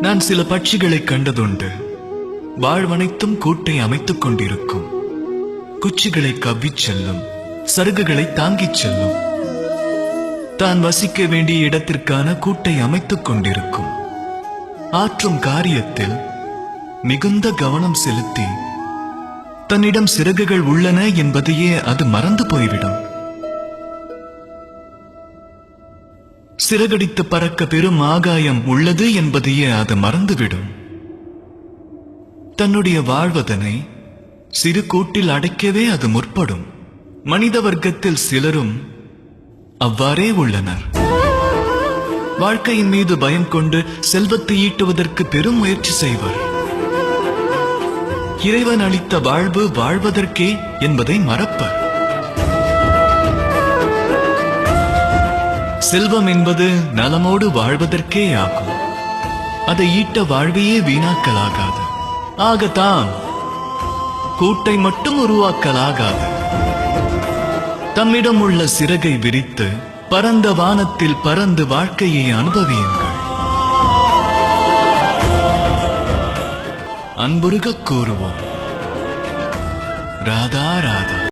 நான் சில பட்சிகளை கண்டதுண்டு. வாழ்வனைத்தும் கூட்டை அமைத்துக் கொண்டிருக்கும். குச்சிகளை கவ்விச் செல்லும். சருகுகளை தாங்கிச் செல்லும். தான் வசிக்க வேண்டிய இடத்திற்கான கூட்டை அமைத்துக் கொண்டிருக்கும். ஆற்றும் காரியத்தில் மிகுந்த கவனம் செலுத்தி தன்னிடம் சிறகுகள் உள்ளன என்பதையே அது மறந்து போய்விடும். சிறகடித்து பறக்க பெரும் ஆகாயம் உள்ளது என்பதையே அது மறந்துவிடும். தன்னுடைய வாழ்வதனை சிறு கூட்டில் அடைக்கவே அது முற்படும். மனித வர்க்கத்தில் சிலரும் அவ்வாறே உள்ளனர். வாழ்க்கையின் மீது பயம் கொண்டு செல்வத்தை ஈட்டுவதற்கு பெரும் முயற்சி செய்வர். இறைவன் அளித்த வாழ்வு வாழ்வதற்கே என்பதை மறப்பர். செல்வம் என்பது நலமோடு வாழ்வதற்கே ஆகும். அதை ஈட்ட வாழ்வையே வீணாக்கலாகாது. ஆகத்தான் கூட்டை மட்டும் உருவாக்கலாகாது. தம்மிடம் உள்ள சிறகை விரித்து பரந்த வானத்தில் பறந்து வாழ்க்கையை அனுபவியுங்கள். அன்புருகக் கூறுவோம். ராதா ராதா.